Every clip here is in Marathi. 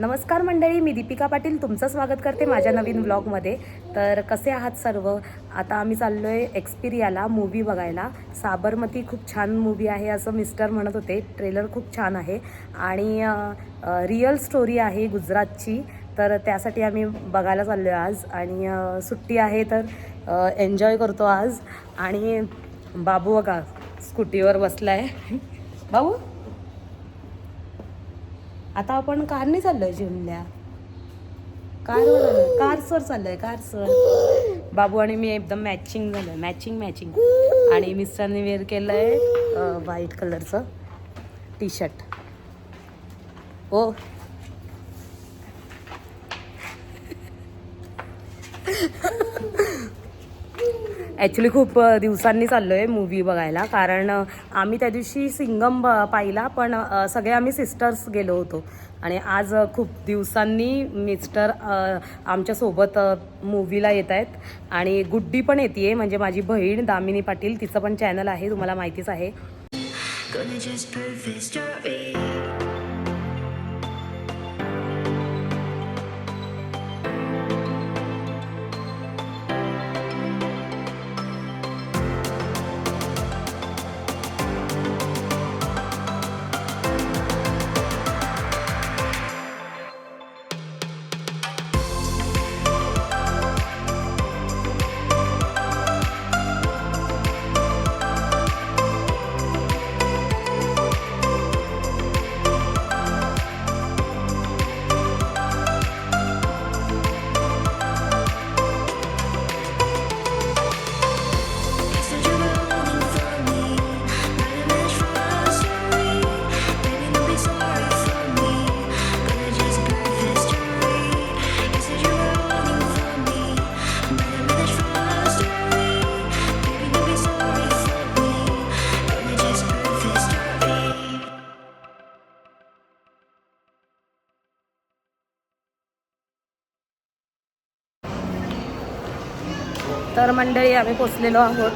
नमस्कार मंडळी मी दीपिका पाटील. तुमचं स्वागत करते माझ्या नवीन व्लॉगमध्ये. तर कसे आहात सर्व? आता आम्ही चाललो आहे एक्सपिरियाला मूवी बघायला. साबरमती खूप छान मूवी आहे असं मिस्टर म्हणत होते. ट्रेलर खूप छान आहे. आणि रिअल स्टोरी आहे गुजरातची. तर त्यासाठी आम्ही बघायला चाललो आहे आज. आणि सुट्टी आहे तर एन्जॉय करतो आज. आणि बाबू बघा स्कूटीवर बसला आहे बाबू? आता आपण कारने चाललोय जिमल्या कार सर कारसवर चाललोय कारसवर बाबू आणि मी एकदम मॅचिंग झालोय. मॅचिंग मॅचिंग आणि मिस्टरने वेअर केलंय व्हाईट कलरचं टी शर्ट ओ ॲक्च्युली खूप दिवसांनी चाललो आहे मूवी बघायला. कारण आम्ही त्या दिवशी सिंगम ब- पाहिला पण सगळे आम्ही सिस्टर्स गेलो होतो. आणि आज खूप दिवसांनी मिस्टर आमच्यासोबत मूवीला येत आहेत. आणि गुड्डी पण येते आहे म्हणजे माझी बहीण दामिनी पाटील तिचं पण चॅनल आहे तुम्हाला माहितीच आहे. तर मंडळी आम्ही पोचलेलो आहोत.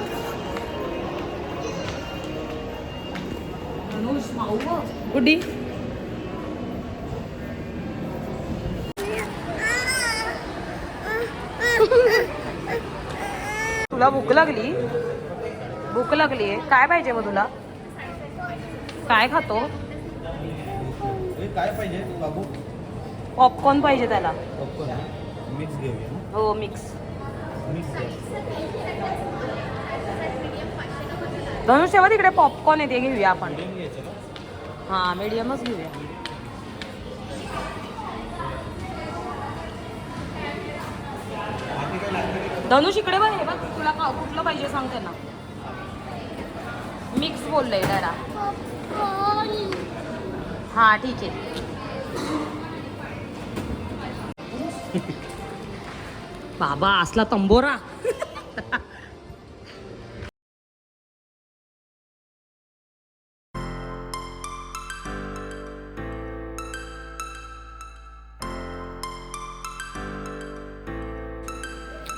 गुड्डी तुला भूक लागली? भूक लागली आहे काय पाहिजे मग तुला? काय खातो? हे काय पाहिजे? पॉपकॉर्न पाहिजे त्याला. पॉपकॉर्न मिक्स हो मिक्स. धनुष तेव्हा तिकडे पॉपकॉर्न आहे ते घेऊया आपण. हा मीडियमच घेऊया. धनुष इकडे बघ हे बघ तुला का- कुठलं पाहिजे सांग त्यांना. मिक्स बोललंय डॅडा हा ठीक आहे. बाबा असला तंबोरा.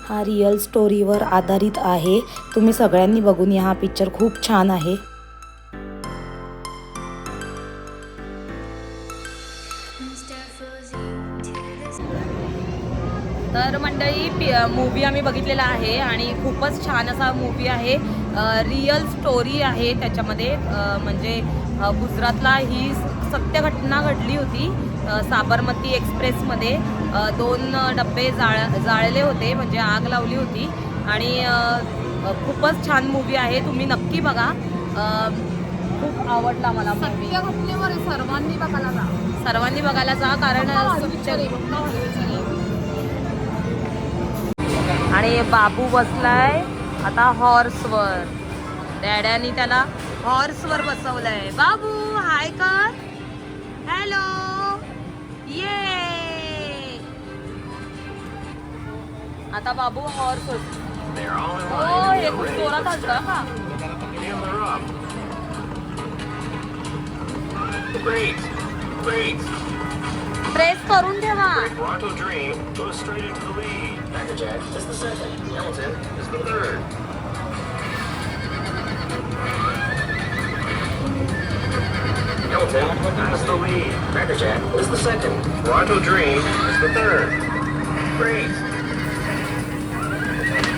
हा रिअल स्टोरीवर आधारित आहे. तुम्ही सगळ्यांनी बघून या. हा पिक्चर खूप छान आहे. मूवी आम्ही बघितलेला आहे आणि खूपच छान असा मूवी आहे. रिअल स्टोरी आहे त्याच्यामध्ये. म्हणजे गुजरातला ही सत्य घटना घडली होती साबरमती एक्सप्रेसमध्ये. दोन डबे जाळ जाळले होते म्हणजे आग लावली होती. आणि खूपच छान मूवी आहे. तुम्ही नक्की बघा. खूप आवडला मला मूवी घटनेवर सर्वांनी बघायला जा. सर्वांनी बघायला जा कारण आणि बाबू बसलाय आता हॉर्सवर डॅड्यानी त्याला हॉर्सवर बसवलंय. बाबू हाय कर. हॅलो ये आता बाबू हॉर्स हो हे खूप जोरात असतं का Great, great. प्रेस करून ठेवा Bronco Dream goes straight into the lead. Packer Jack is the second. Hamilton is the third. Hamilton Hamilton has the lead. Crackerjack is the second. Toronto Dream is the third. Great.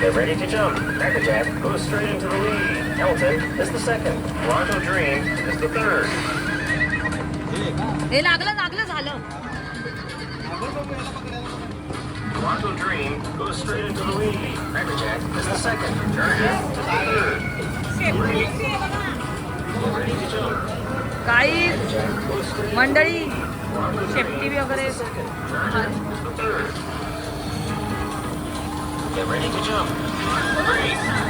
Get ready to jump. Crackerjack goes straight into the lead. Hamilton is the second. Toronto Dream is the third. हे लागलं लागलं झालं Toronto Dream goes straight into the lead. Crackerjack is the second. Turner is the third. Great. Get ready to jump. काही Crackerjack goes straight मंडळी Toronto Dream शेपटी वगैरे is the third. Get ready to jump. Great.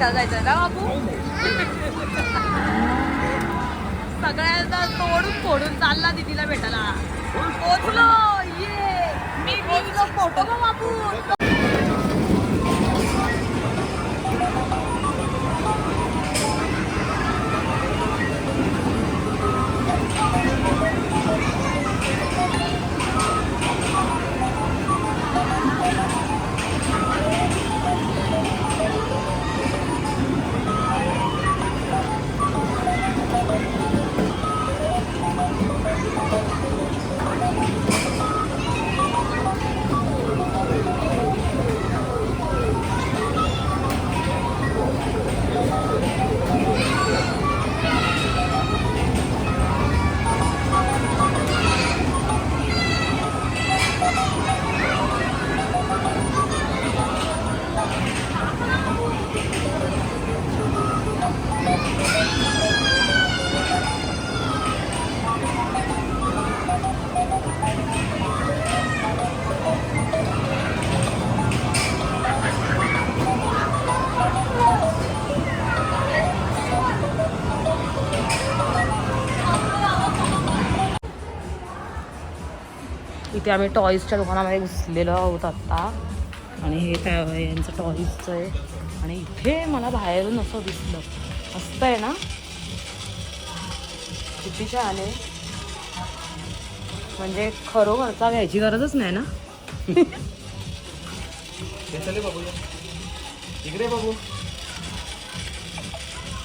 बाबूला दिदीला ना बाबू? सगळ्यांना तोडून फोडून चालला दिदीला भेटायला. पोचलो ये. मी फोटो का बाबू. इथे आम्ही टॉईजच्या दुकानामध्ये घुसलेलो आहोत आत्ता. आणि हे त्या यांचं टॉईजचं आहे. आणि इथे मला बाहेरून असं दिसलं. मस्त आहे ना? किती छान आहे. म्हणजे खरोखरचा घ्यायची गरजच नाही ना? इकडे बाबू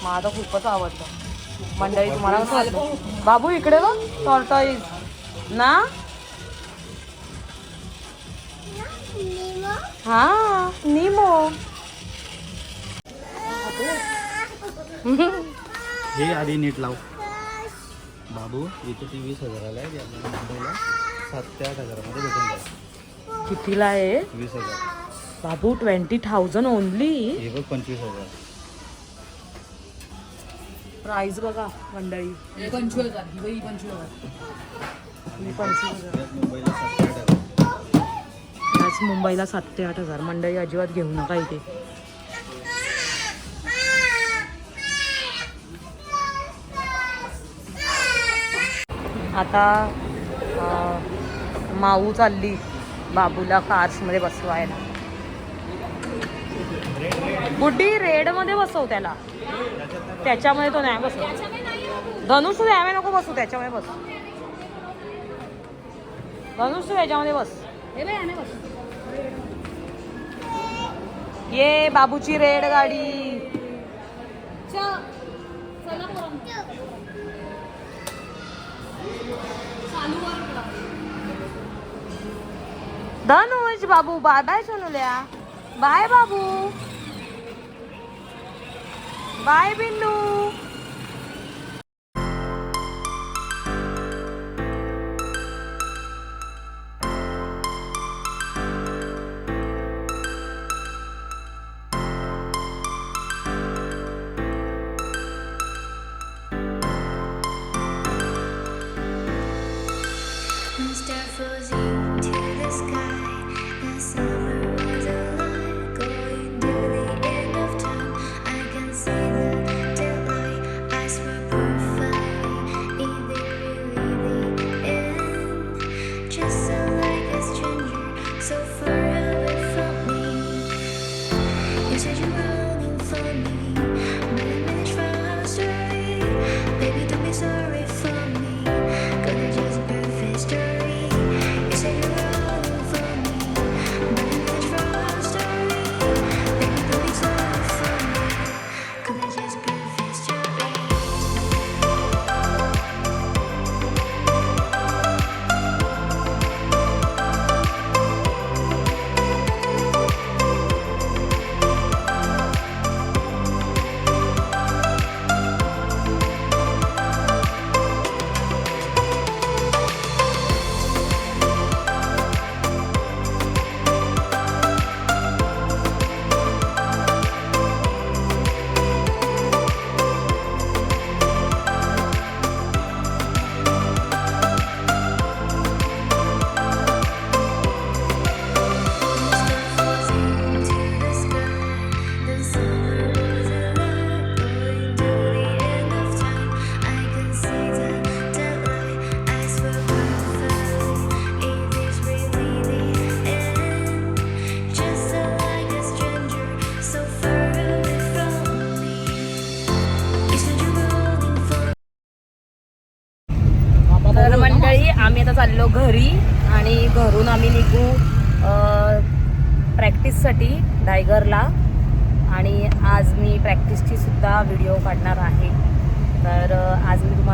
मला तर खूपच आवडतं. मंडळी तुम्हाला बाबू इकडे बघ. टॉर्टॉईज ना? हा निमो हे आधी नीट लाव. बाबू इथे ती वीस हजाराला आहे मुंबईला सात ते आठ हजारामध्ये भेटून जाईल. कितीला आहे? वीस हजार. बाबू ट्वेंटी थाउजंड ओनली हे बघ पंचवीस हजार. प्राइस बघा मंडळी. पंचवीस हजार ही पंचवीस हजार. मुंबईला सात ते आठ हजार. आज मुंबईला सात ते आठ हजार. मंडळी अजिबात घेऊ नका इथे. आता माऊ चालली बाबूला कार्समध्ये बसवायला. बुड्डी रेडमध्ये बसव त्याला. त्याच्यामध्ये तो नाही बसव धनुष तू यावे नको बसू त्याच्यामध्ये बस. धनुष तू याच्यामध्ये बस. हे बाई बस ये बाबूची रेड गाडी. धनुष बाबू बाय बाय सोनुल्या. बाय बाबू. बाय बिंदू.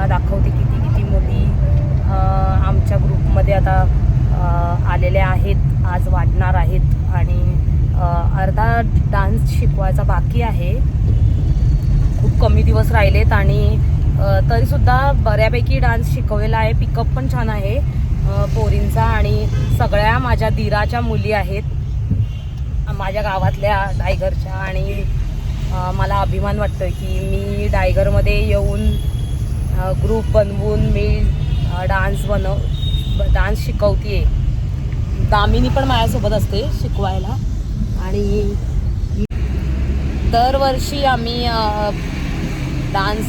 दाखवते किती किती मुली आमच्या ग्रुपमध्ये आता आलेल्या आहेत आज वाढणार आहेत आणि अर्धा डान्स शिकवायचा बाकी आहे. खूप कमी दिवस राहिलेत आणि तरीसुद्धा बऱ्यापैकी डान्स शिकवलेला आहे पिकअप पण छान आहे पोरींचा आणि सगळ्या माझ्या दिराच्या मुली आहेत. माझ्या गावातल्या डायगरच्या आणि मला अभिमान वाटतो की मी डायगरमध्ये येऊन ग्रुप बनवून मी डान्स बनव डान्स शिकवते दामिनी पण माझ्यासोबत असते शिकवायला. आणि दरवर्षी आम्ही डान्स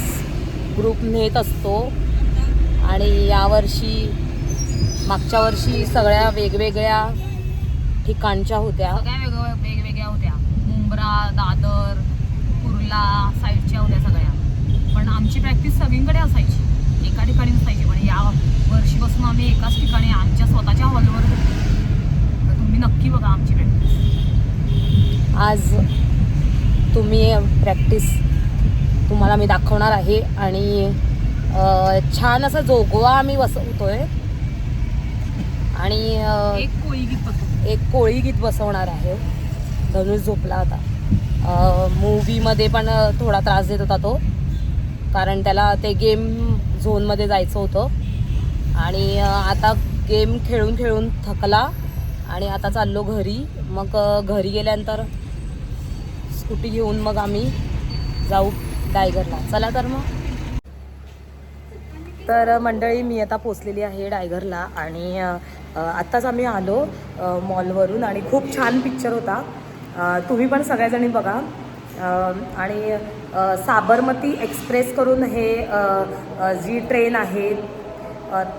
ग्रुप नेत असतो. आणि यावर्षी मागच्या वर्षी सगळ्या वेगवेगळ्या ठिकाणच्या होत्या. सगळ्या वेगवेगळ्या वेगवेगळ्या होत्या. मुंब्रा दादर कुर्ला साईडच्या होत्या सगळ्या. पण आमची प्रॅक्टिस सगळीकडे असायची. एका ठिकाणी नसायची. पण या वर्षीपासून आम्ही एकाच ठिकाणी आमच्या स्वतःच्या हॉलवर तर तुम्ही नक्की बघा आमची प्रॅक्टिस आज तुम्ही प्रॅक्टिस तुम्हाला मी दाखवणार आहे आणि छान असा जोगवा आम्ही बसवतोय. आणि एक कोळी गीत एक कोळी गीत बसवणार आहे. धनुष झोपला होता. मूवीमध्ये पण थोडा त्रास देत होता तो. कारण त्याला ते गेम झोनमध्ये जायचं होतं. आणि आता गेम खेळून खेळून थकला आणि आता चाललो घरी. मग घरी गेल्यानंतर स्कूटी घेऊन मग आम्ही जाऊ डायगरला. चला तर मग. तर मंडळी मी आता पोचलेली आहे डायगरला आणि आत्ताच आम्ही आलो मॉलवरून आणि खूप छान पिक्चर होता. तुम्ही पण सगळ्याजणी बघा. आणि साबरमती एक्सप्रेस करून हे जी ट्रेन आहे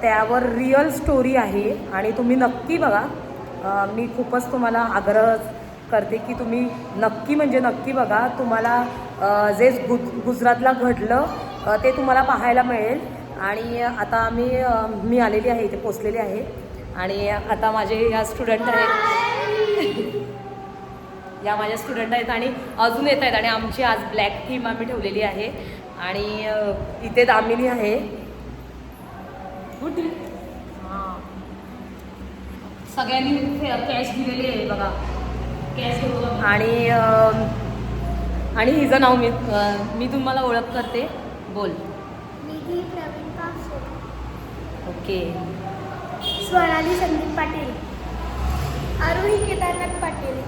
त्यावर रिअल स्टोरी आहे आणि तुम्ही नक्की बघा. मी खूपच तुम्हाला आग्रह करते की तुम्ही नक्की म्हणजे नक्की बघा. तुम्हाला जे गुज गुजरातला घडलं ते तुम्हाला पाहायला मिळेल. आणि आता आम्ही मी आलेली आहे इथे पोचलेली आहे. आणि आता माझे या स्टुडंट आहेत. या माझ्या स्टुडंट आहेत आणि अजून येत आहेत आणि आमची आज ब्लॅक थीम आम्ही ठेवलेली आहे. आणि इथे दामिनी आहे. कुठे? हां. सगळ्यांनी कॅश दिलेली आहे बघा. कॅश. आणि आणि हिचं नाव मी मी तुम्हाला ओळख करते. बोल. ओके. स्वराली संदीप पाटील. आरोही केदारनाथ पाटील.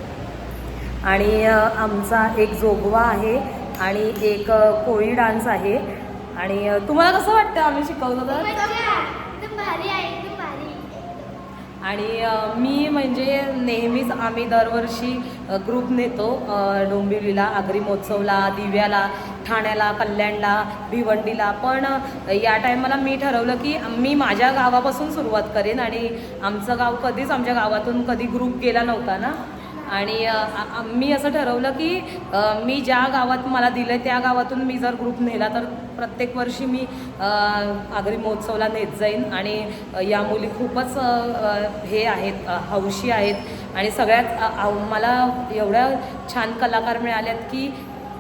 आणि आमचा एक जोगवा आहे आणि एक कोळी डान्स आहे. आणि तुम्हाला कसं वाटतं आम्ही शिकवलं तर? आणि मी म्हणजे नेहमीच आम्ही दरवर्षी ग्रुप नेतो डोंबिवलीला आगरी महोत्सवला दिव्याला ठाण्याला कल्याणला भिवंडीला. पण या टायमाला मी ठरवलं की मी माझ्या गावापासून सुरुवात करेन आणि आमचं गाव कधीच आमच्या गावातून कधी ग्रुप गेला नव्हता ना. आणि मी असं ठरवलं की मी ज्या गावात मला दिलं त्या गावातून मी जर ग्रुप नेला तर प्रत्येक वर्षी मी आगरी महोत्सवला नेत जाईन. आणि या मुली खूपच हे आहेत हौशी आहेत. आणि सगळ्यात मला एवढ्या छान कलाकार मिळाल्यात की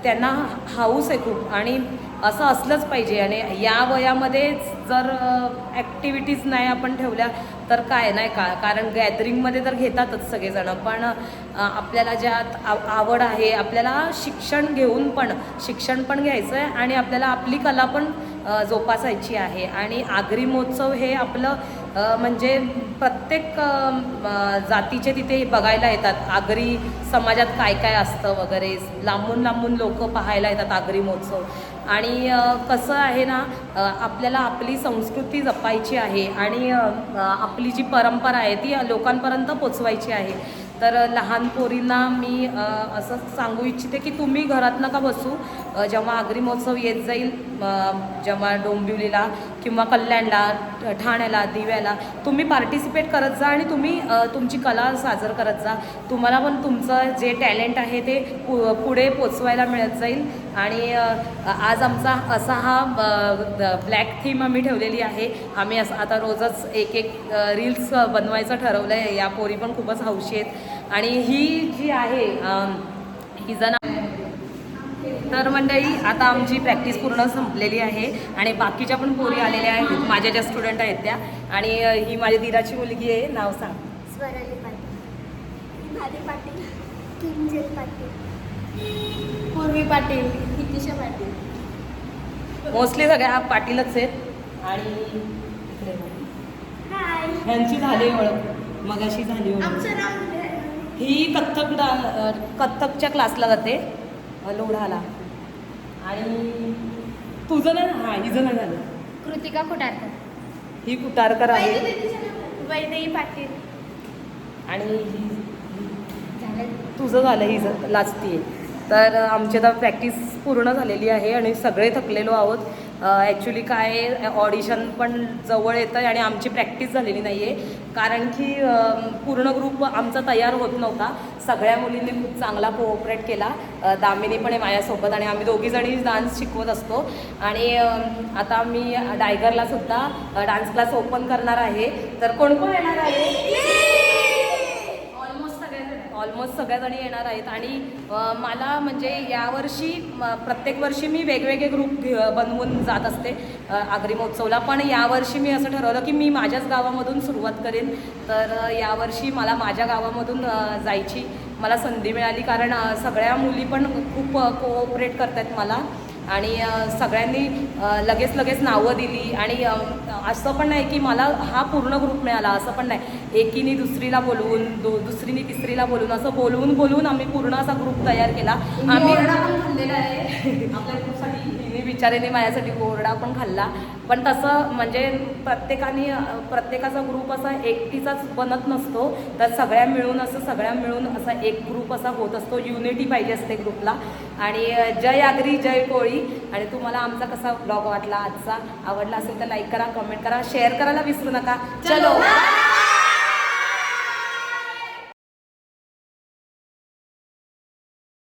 त्यांना हाऊस आहे खूप. आणि असं असलंच पाहिजे. आणि या वयामध्ये जर ॲक्टिव्हिटीज नाही आपण ठेवल्या तर काय नाही का? कारण गॅदरिंगमध्ये तर घेतातच सगळेजणं पण आपल्याला ज्यात आव- आवड आहे आपल्याला शिक्षण घेऊन पण शिक्षण पण घ्यायचं आहे आणि आपल्याला आपली कला पण जोपासायची आहे. आणि आगरी महोत्सव हे आपलं म्हणजे प्रत्येक जातीचे तिथे बघायला येतात. आगरी समाजात काय काय असतं वगैरे? लांबून लांबून लोक पाहायला येतात आगरी महोत्सव. आणि कसं आहे ना आपल्याला आपली संस्कृती जपायची आहे आणि आपली जी परंपरा आहे ती लोकांपर्यंत पोचवायची आहे. तर लहान पोरींना मी असं सांगू इच्छिते की तुम्ही घरात नका बसू? जेव्हा आगरी महोत्सव येत जाईल जेव्हा डोंबिवलीला किंवा कल्याणला ठाण्याला दिव्याला तुम्ही पार्टिसिपेट करत जा आणि तुम्ही तुमची कला सादर करत जा. तुम्हाला पण तुमचं जे टॅलेंट आहे ते पु पुढे पोचवायला मिळत जाईल. आणि आज आमचा असा हा ब्लॅक थीम आम्ही ठेवलेली आहे. आम्ही असं आता रोजच एक एक रील्स बनवायचं ठरवलं आहे या पोरी पण खूपच हौशी आहेत. आणि ही जी आहे ही जण तर मंडळी आता आमची प्रॅक्टिस पूर्ण संपलेली आहे आणि बाकीच्या पण पोरी आलेल्या आहेत. माझ्या ज्या स्टुडंट आहेत त्या. आणि ही माझ्या दिराची मुलगी आहे. नाव सांग. स्वराली पाटील. पाटील. किंजल पाटील. पूर्वी पाटील हितिशा पाटील. मोस्टली सगळ्या पाटीलच आहेत. आणि इकडे ह्यांची झाली ओळख. मगाशी झाली ओळख. ही कथ्थक डा कथ्थकच्या क्लासला जाते. लोढाला. आणि तुझं ना हां हिचं नाही झालं. कृतिका कुटारकर. ही कुटारकर आहे. वैदेही पाटील. आणि ही झालं. तुझं झालं ही लाचती आहे तर आमची आता प्रॅक्टिस पूर्ण झालेली आहे आणि सगळे थकलेलो आहोत. ॲक्च्युली काय ऑडिशन पण जवळ येतं आहे आणि आमची प्रॅक्टिस झालेली नाही आहे कारण की पूर्ण ग्रुप आमचा तयार होत नव्हता. सगळ्या मुलींनी खूप चांगला कोऑपरेट केला. दामिनी पण आहे माझ्यासोबत आणि आम्ही दोघीजणी डान्स शिकवत असतो. आणि आता मी डायगरला सुद्धा डान्स क्लास ओपन करणार आहे. तर कोण कोण येणार आहे? ऑलमोस्ट सगळ्याजणी येणार आहेत. आणि मला म्हणजे यावर्षी प्रत्येक वर्षी मी वेगवेगळे ग्रुप बनवून जात असते आगरी महोत्सवला. पण यावर्षी मी असं ठरवलं की मी माझ्याच गावामधून सुरुवात करेन. तर यावर्षी मला माझ्या गावामधून जायची मला संधी मिळाली. कारण सगळ्या मुली पण खूप कोऑपरेट करत आहेत मला. आणि सगळ्यांनी लगेच लगेच नावं दिली. आणि असं पण नाही की मला हा पूर्ण ग्रुप मिळाला असं पण नाही. एकीने दुसरीला बोलवून दो दुसरीने तिसरीला बोलवून असं बोलवून बोलवून आम्ही पूर्ण असा ग्रुप तयार केला. आम्ही बिचारेने माझ्यासाठी ओरडा पण खाल्ला. पण तसं म्हणजे प्रत्येकाने प्रत्येकाचा ग्रुप असा एकटीचाच बनत नसतो. तर सगळ्या मिळून असं सगळ्या मिळून असा एक ग्रुप असा होत असतो. युनिटी पाहिजे असते ग्रुपला आणि जय आगरी जय कोळी. आणि तुम्हाला आमचा कसा ब्लॉग वाटला आजचा आवडला असेल तर लाईक करा कमेंट करा शेअर करायला विसरू नका. चलो.